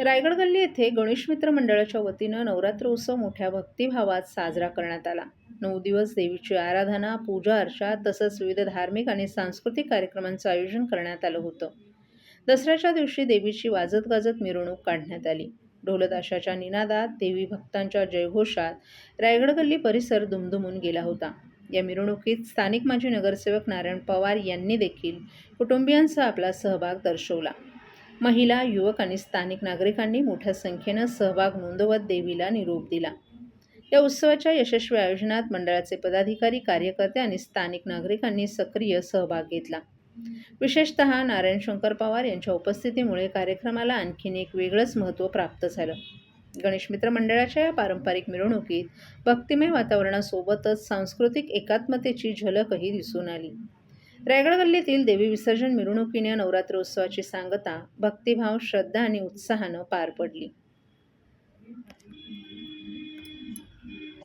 रायगड गल्ली येथे गणेश मित्र मंडळाच्या वतीनं नवरात्र उत्सव मोठ्या भक्तिभावात साजरा करण्यात आला. नऊ दिवस देवीची आराधना पूजा अर्चा तसंच विविध धार्मिक आणि सांस्कृतिक कार्यक्रमांचं आयोजन करण्यात आलं होतं. दसऱ्याच्या दिवशी देवीची वाजत गाजत मिरवणूक काढण्यात आली. ढोलताशाच्या निनादात देवी भक्तांच्या जयघोषात रायगड गल्ली परिसर दुमदुमून गेला होता. या मिरवणुकीत स्थानिक माजी नगरसेवक नारायण पवार यांनी देखील कुटुंबियांसह आपला सहभाग दर्शवला. महिला युवक आणि स्थानिक नागरिकांनी मोठ्या संख्येनं सहभाग नोंदवत देवीला निरोप दिला. या उत्सवाच्या यशस्वी आयोजनात मंडळाचे पदाधिकारी कार्यकर्ते आणि स्थानिक नागरिकांनी सक्रिय सहभाग घेतला. विशेषत नारायण शंकर पवार यांच्या उपस्थितीमुळे कार्यक्रमाला आणखीन एक वेगळंच महत्त्व प्राप्त झालं. गणेश मित्र मंडळाच्या या पारंपरिक मिरवणुकीत भक्तिमय वातावरणासोबतच सांस्कृतिक एकात्मतेची झलकही दिसून आली. रायगड गल्लीतील देवी विसर्जन मिरवणुकीने नवरात्र उत्सवाची सांगता भक्तिभाव श्रद्धा आणि उत्साहानं पार पडली.